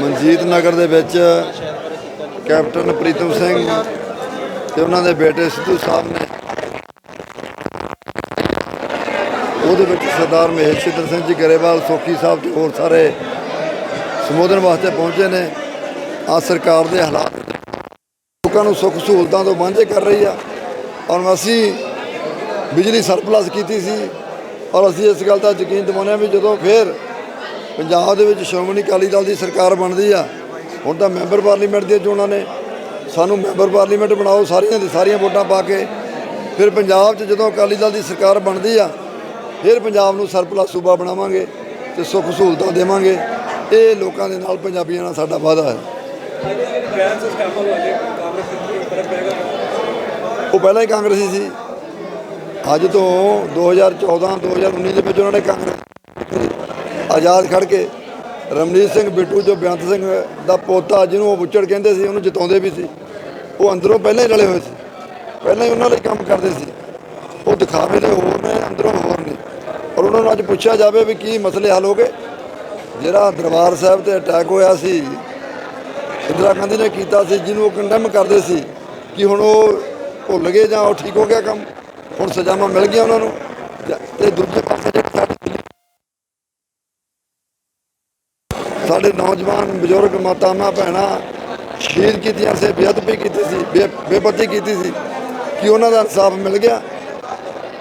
ਮਨਜੀਤ ਨਗਰ ਦੇ ਵਿੱਚ ਕੈਪਟਨ ਪ੍ਰੀਤਮ ਸਿੰਘ ਤੇ ਉਹਨਾਂ ਦੇ ਬੇਟੇ ਸਿੱਧੂ ਸਾਹਿਬ ਨੇ। ਉਹਦੇ ਵਿੱਚ ਸਰਦਾਰ ਮਹੇਸ਼ ਮਹੇਸ਼ਿੰਦਰ ਸਿੰਘ ਜੀ ਗਰੇਵਾਲ, ਸੋਖੀ ਸਾਹਿਬ ਤੇ ਹੋਰ ਸਾਰੇ ਸੰਬੋਧਨ ਵਾਸਤੇ ਪਹੁੰਚੇ ਨੇ। ਆ ਸਰਕਾਰ ਦੇ ਹਾਲਾਤ ਲੋਕਾਂ ਨੂੰ ਸੁੱਖ ਸਹੂਲਤਾਂ ਤੋਂ ਵਾਂਝੇ ਕਰ ਰਹੀ ਆ। ਔਰ ਅਸੀਂ ਬਿਜਲੀ ਸਰਪਲਸ ਕੀਤੀ ਸੀ ਔਰ ਅਸੀਂ ਇਸ ਗੱਲ ਦਾ ਯਕੀਨ ਦਿਵਾਉਂਦੇ ਹਾਂ ਵੀ ਜਦੋਂ ਫੇਰ ਪੰਜਾਬ ਦੇ ਵਿੱਚ ਸ਼੍ਰੋਮਣੀ ਅਕਾਲੀ ਦਲ ਦੀ ਸਰਕਾਰ ਬਣਦੀ ਆ। ਹੁਣ ਤਾਂ ਮੈਂਬਰ ਪਾਰਲੀਮੈਂਟ ਦੀਆਂ ਚੋਣਾਂ ਨੇ। ਸਾਨੂੰ ਮੈਂਬਰ ਪਾਰਲੀਮੈਂਟ ਬਣਾਓ, ਸਾਰੀਆਂ ਦੀ ਸਾਰੀਆਂ ਵੋਟਾਂ ਪਾ ਕੇ। ਫਿਰ ਪੰਜਾਬ 'ਚ ਜਦੋਂ ਅਕਾਲੀ ਦਲ ਦੀ ਸਰਕਾਰ ਬਣਦੀ ਆ, ਫਿਰ ਪੰਜਾਬ ਨੂੰ ਸਰਪਲਸ ਸੂਬਾ ਬਣਾਵਾਂਗੇ ਤੇ ਸੁੱਖ ਸਹੂਲਤਾਂ ਦੇਵਾਂਗੇ। ਇਹ ਲੋਕਾਂ ਦੇ ਨਾਲ ਪੰਜਾਬੀਆਂ ਨਾਲ ਸਾਡਾ ਵਾਅਦਾ ਹੈ। ਉਹ ਪਹਿਲਾਂ ਹੀ ਕਾਂਗਰਸੀ ਸੀ। ਅੱਜ ਤੋਂ 2014 2019 ਦੇ ਵਿੱਚ ਉਹਨਾਂ ਨੇ ਕਾਂਗਰਸ ਆਜ਼ਾਦ ਖੜ ਕੇ ਰਮਨੀਤ ਸਿੰਘ ਬਿੱਟੂ ਜੋ ਬੇਅੰਤ ਸਿੰਘ ਦਾ ਪੋਤਾ ਜਿਹਨੂੰ ਉਹ ਬੁੱਚੜ ਕਹਿੰਦੇ ਸੀ, ਉਹਨੂੰ ਜਿਤਾਉਂਦੇ ਵੀ ਸੀ। ਉਹ ਅੰਦਰੋਂ ਪਹਿਲਾਂ ਹੀ ਰਲੇ ਹੋਏ ਸੀ। ਪਹਿਲਾਂ ਹੀ ਉਹਨਾਂ ਲਈ ਕੰਮ ਕਰਦੇ ਸੀ। ਉਹ ਦਿਖਾਵੇ ਦੇ ਹੋਰ ਨੇ, ਅੰਦਰੋਂ ਹੋਰ ਨੇ। ਔਰ ਉਹਨਾਂ ਨੂੰ ਅੱਜ ਪੁੱਛਿਆ ਜਾਵੇ ਵੀ ਕੀ ਮਸਲੇ ਹੱਲ ਹੋ ਗਏ। ਜਿਹੜਾ ਦਰਬਾਰ ਸਾਹਿਬ ਤੇ ਅਟੈਕ ਹੋਇਆ ਸੀ, ਇੰਦਰਾ ਗਾਂਧੀ ਨੇ ਕੀਤਾ ਸੀ, ਜਿਹਨੂੰ ਉਹ ਕੰਡੈਮ ਕਰਦੇ ਸੀ ਕਿ ਹੁਣ ਉਹ ਭੁੱਲ ਗਏ ਜਾਂ ਉਹ ਠੀਕ ਹੋ ਗਿਆ ਕੰਮ, ਹੁਣ ਸਜ਼ਾਵਾਂ ਮਿਲ ਗਈਆਂ ਉਹਨਾਂ ਨੂੰ। ਤੇ- ਤੇ ਦੂਜੇ ਪਾਸੇ ਜਿਹੜੇ ਸਾਡੇ ਸਾਡੇ ਨੌਜਵਾਨ ਬਜ਼ੁਰਗ ਮਾਤਾਵਾਂ, ਭੈਣਾਂ ਸ਼ਹੀਦ ਕੀਤੀਆਂ ਸੀ, ਬੇਅਦਬੀ ਕੀਤੀ ਸੀ, ਬੇ- ਬੇਪਤੀ ਕੀਤੀ ਸੀ ਕਿ ਉਹਨਾਂ ਦਾ ਇਨਸਾਫ ਮਿਲ ਗਿਆ।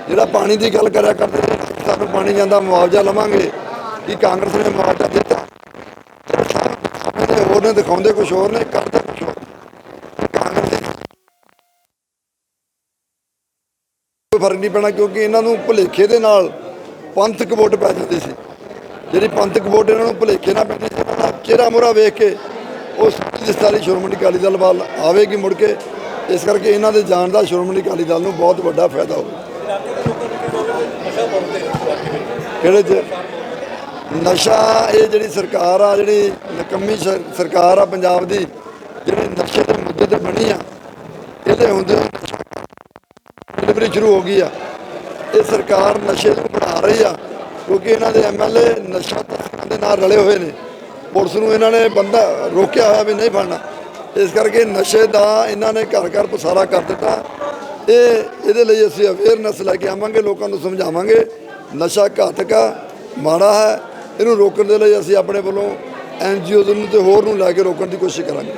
ਜਿਹੜਾ ਪਾਣੀ ਦੀ ਗੱਲ ਕਰਿਆ ਕਰਦੇ ਸਾਨੂੰ ਪਾਣੀ ਜਾਂਦਾ ਮੁਆਵਜ਼ਾ ਲਵਾਂਗੇ। ਕਿ ਕਾਂਗਰਸ ਨੇ ਮੁਆਵਜ਼ਾ ਦਿੱਤਾ। ਤੇ ਹੋਰ ਨੇ ਦਿਖਾਉਂਦੇ ਕੁਝ ਹੋਰ ਨੇ, ਕਰਦੇ ਕੁਝ ਹੋਰ। ਕਾਂਗਰਸ ਦੇ ਕੋਈ ਫ਼ਰਕ ਨਹੀਂ ਪੈਣਾ, ਕਿਉਂਕਿ ਇਹਨਾਂ ਨੂੰ ਭੁਲੇਖੇ ਦੇ ਨਾਲ ਪੰਥਕ ਵੋਟ ਪੈ ਜਾਂਦੀ ਸੀ। ਜਿਹੜੀ ਪੰਥਕ ਵੋਟ ਇਹਨਾਂ ਨੂੰ ਭੁਲੇਖੇ ਨਾ ਪੈਂਦੀ ਸੀ ਚਿਹਰਾ ਮੋਹਰਾ ਵੇਖ ਕੇ ਉਹ ਜਿਸਤਾਲੀ ਸ਼੍ਰੋਮਣੀ ਅਕਾਲੀ ਦਲ ਵੱਲ ਆਵੇਗੀ ਮੁੜ ਕੇ। ਇਸ ਕਰਕੇ ਇਹਨਾਂ ਦੇ ਜਾਣ ਦਾ ਸ਼੍ਰੋਮਣੀ ਅਕਾਲੀ ਦਲ ਨੂੰ ਬਹੁਤ ਵੱਡਾ ਫਾਇਦਾ ਹੋਵੇ ਕਿਹੜੇ ਚ? ਨਸ਼ਾ, ਇਹ ਜਿਹੜੀ ਸਰਕਾਰ ਆ, ਜਿਹੜੀ ਨਕੰਮੀ ਸਰ- ਸਰਕਾਰ ਆ ਪੰਜਾਬ ਦੀ, ਜਿਹੜੀ ਨਸ਼ੇ ਦੇ ਮੁੱਦੇ ਤੇ ਬਣੀ ਆ, ਇਹਦੇ ਹੁੰਦੇ ਡਿਲੀਵਰੀ ਸ਼ੁਰੂ ਹੋ ਗਈ ਆ। ਇਹ ਸਰਕਾਰ ਨਸ਼ੇ ਨੂੰ ਬਣਾ ਰਹੀ ਆ। ਕਿਉਂਕਿ ਇਹਨਾਂ ਦੇ ਐਮਐਲਏ ਨਸ਼ਾ ਤਸਕਰਾਂ ਦੇ ਨਾਲ ਰਲੇ ਹੋਏ ਨੇ। ਪੁਲਿਸ ਨੂੰ ਇਹਨਾਂ ਨੇ ਬੰਦਾ ਰੋਕਿਆ ਹੋਇਆ ਵੀ ਨਹੀਂ ਫੜਨਾ ਇਸ ਕਰਕੇ ਨਸ਼ੇ ਦਾ ਇਹਨਾਂ ਨੇ ਘਰ ਘਰ ਪਸਾਰਾ ਕਰ ਦਿੱਤਾ। ਇਹ, ਇਹਦੇ ਲਈ ਅਸੀਂ ਅਵੇਅਰਨੈਸ ਲੈ ਕੇ ਆਵਾਂਗੇ, ਲੋਕਾਂ ਨੂੰ ਸਮਝਾਵਾਂਗੇ। ਨਸ਼ਾ ਘਾਤਕ ਆ, ਮਾੜਾ ਹੈ। ਇਹਨੂੰ ਰੋਕਣ ਦੇ ਲਈ ਅਸੀਂ ਆਪਣੇ ਵੱਲੋਂ ਐਨਜੀਓਜ਼ ਨੂੰ ਤੇ ਹੋਰ ਨੂੰ ਲੈ ਕੇ ਰੋਕਣ ਦੀ ਕੋਸ਼ਿਸ਼ ਕਰਾਂਗੇ।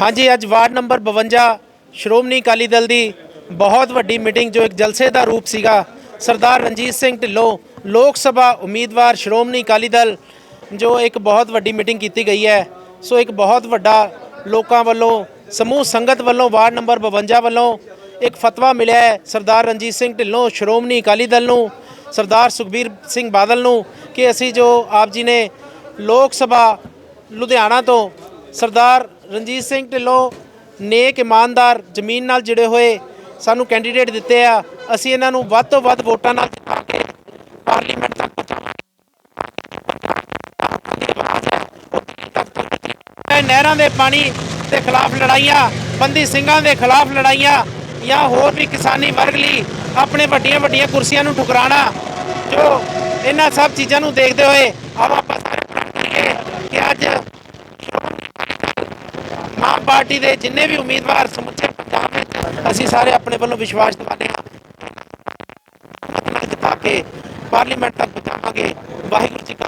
ਹਾਂਜੀ, ਅੱਜ ਵਾਰਡ ਨੰਬਰ 52 ਸ਼੍ਰੋਮਣੀ ਅਕਾਲੀ ਦਲ ਦੀ ਬਹੁਤ ਵੱਡੀ ਮੀਟਿੰਗ ਜੋ ਇੱਕ ਜਲਸੇ ਦਾ ਰੂਪ ਸੀਗਾ, ਸਰਦਾਰ ਰਣਜੀਤ ਸਿੰਘ ਢਿੱਲੋਂ ਲੋਕ ਸਭਾ ਉਮੀਦਵਾਰ ਸ਼੍ਰੋਮਣੀ ਅਕਾਲੀ ਦਲ, ਜੋ ਇੱਕ ਬਹੁਤ ਵੱਡੀ ਮੀਟਿੰਗ ਕੀਤੀ ਗਈ ਹੈ, ਸੋ ਇੱਕ ਬਹੁਤ ਵੱਡਾ ਲੋਕਾਂ ਵੱਲੋਂ, ਸਮੂਹ ਸੰਗਤ ਵੱਲੋਂ, ਵਾਰਡ ਨੰਬਰ 52 ਵੱਲੋਂ ਇੱਕ ਫਤਵਾ ਮਿਲਿਆ ਹੈ, ਸਰਦਾਰ ਰਣਜੀਤ ਸਿੰਘ ਢਿੱਲੋਂ, ਸ਼੍ਰੋਮਣੀ ਅਕਾਲੀ ਦਲ ਨੂੰ, ਸਰਦਾਰ ਸੁਖਬੀਰ ਸਿੰਘ ਬਾਦਲ ਨੂੰ, ਕਿ ਅਸੀਂ ਜੋ ਆਪ ਜੀ ਨੇ ਲੋਕ ਸਭਾ ਲੁਧਿਆਣਾ ਤੋਂ ਸਰਦਾਰ ਰਣਜੀਤ ਸਿੰਘ ਢਿੱਲੋਂ ਨੇਕ ਇਮਾਨਦਾਰ ਜ਼ਮੀਨ ਨਾਲ ਜੁੜੇ ਹੋਏ ਸਾਨੂੰ ਕੈਂਡੀਡੇਟ ਦਿੱਤੇ ਆ, ਅਸੀਂ ਇਹਨਾਂ ਨੂੰ ਵੱਧ ਤੋਂ ਵੱਧ ਵੋਟਾਂ ਨਾਲ ਜਿਤਾ ਕੇ ਪਾਰਲੀਮੈਂਟ ਤੱਕ ਪਹੁੰਚਾਵਾਂਗੇ। ਨਹਿਰਾਂ ਦੇ ਪਾਣੀ ਦੇ ਖਿਲਾਫ ਲੜਾਈਆਂ, ਬੰਦੀ ਸਿੰਘਾਂ ਦੇ ਖਿਲਾਫ ਲੜਾਈਆਂ, ਜਾਂ ਹੋਰ ਵੀ ਕਿਸਾਨੀ ਵਰਗ ਲਈ ਆਪਣੇ ਵੱਡੀਆਂ ਵੱਡੀਆਂ ਕੁਰਸੀਆਂ ਨੂੰ ਠੁਕਰਾਣਾ ਜੋ ਇਹਨਾਂ ਸਭ ਚੀਜ਼ਾਂ ਨੂੰ ਦੇਖਦੇ ਹੋਏ ਆਓ ਆਪਾਂ ਸਾਰੇ ਕਰੀਏ ਕਿ ਅੱਜ ਮਾਂ ਪਾਰਟੀ ਦੇ ਜਿੰਨੇ ਵੀ ਉਮੀਦਵਾਰ ਸਮੁੱਚੇ ਪੰਜਾਬ ਵਿੱਚ, ਅਸੀਂ ਸਾਰੇ ਆਪਣੇ ਵੱਲੋਂ ਵਿਸ਼ਵਾਸ ਦਿਵਾਉਂਦੇ ਹਾਂ। ਨਾਲ ਜਿਤਾ ਕੇ ਪਾਰਲੀਮੈਂਟ ਤੱਕ ਪਹੁੰਚਾਵਾਂਗੇ। ਵਾਹਿਗੁਰੂ ਜੀ ਕਾ